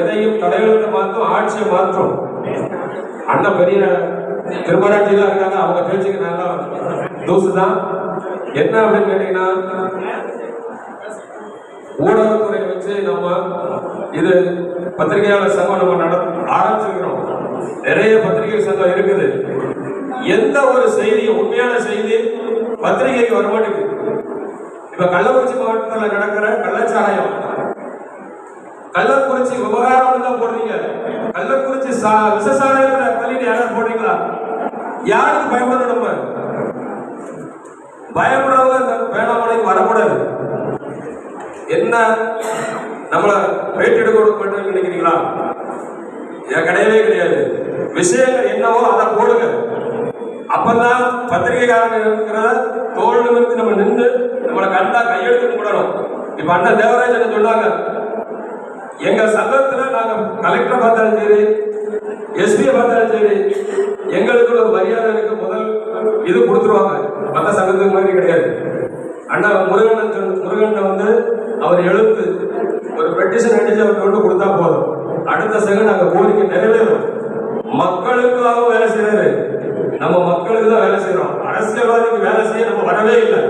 எதையும் தலையெழுத்து மாற்றும் ஆட்சியை மாற்றும். அண்ணன் பெரிய திருமராட்சியில இருக்காங்க அவங்க பேச்சுக்கு நல்லா தூசு தான் என்ன அப்படின்னு கேட்டீங்கன்னா ஊடகத்துறை வச்சு நம்ம இது பத்திரிகையாளர் சங்கம் நம்ம நட ஆரம்பிச்சிருக்கிறோம். நிறைய பத்திரிகை சங்கம் இருக்குது. எந்த ஒரு செய்தி உண்மையான செய்தி பத்திரிகைக்கு வர மாட்டேங்குது இப்ப கள்ளக்குறிச்சி மாவட்டத்தில் நடக்கிற கள்ளக்குறிச்சி விவகாரம் தான் போடுறீங்க. கள்ளக்குறிச்சி சா- விசசாராயத்துல பள்ளிட்டு யாரும் போடுறீங்களா? யாருக்கு பயப்படணும் நம்ம? பயப்படாத வேளாண்மனைக்கு வரக்கூடாது. என்ன? நம்மள பேட்டி எடுக்க கொடுக்க மாட்டேன்னு நினைக்கிறீங்களா? என் கிடையவே கிடையாது. விஷயங்கள் என்னவோ அதை போடுங்க. அப்பதான் பத்திரிகைக்காரன் இருக்கிற தோல் நிமிர்த்தி நம்ம நின்று நம்மளை கண்டா கையெழுத்து கும்பிடணும் இப்ப அண்ணன் தேவராஜ் என்ன சொன்னாங்க எங்க சங்கத்துல நாங்க கலெக்டர் பார்த்தாலும் சரி எஸ்பியை பார்த்தாலும் சரி எங்களுக்கு ஒரு மரியாதை இருக்கு முதல் இது கொடுத்துருவாங்க. மற்ற சங்கத்துக்கு மாதிரி கிடையாது. அண்ணா முருகன் முருகன் வந்து அவர் எழுத்து ஒரு பெட்டிஷன் அடிச்சு அவர் கொண்டு கொடுத்தா போதும். அடுத்த செகண்ட் நாங்க கோரிக்கை நிறைவேறும். மக்களுக்காக வேலை செய்யறாரு நம்ம மக்களுக்கு தான் வேலை செய்யறோம் அரசியல்வாதிக்கு வேலை செய்ய நம்ம வரவே இல்லை.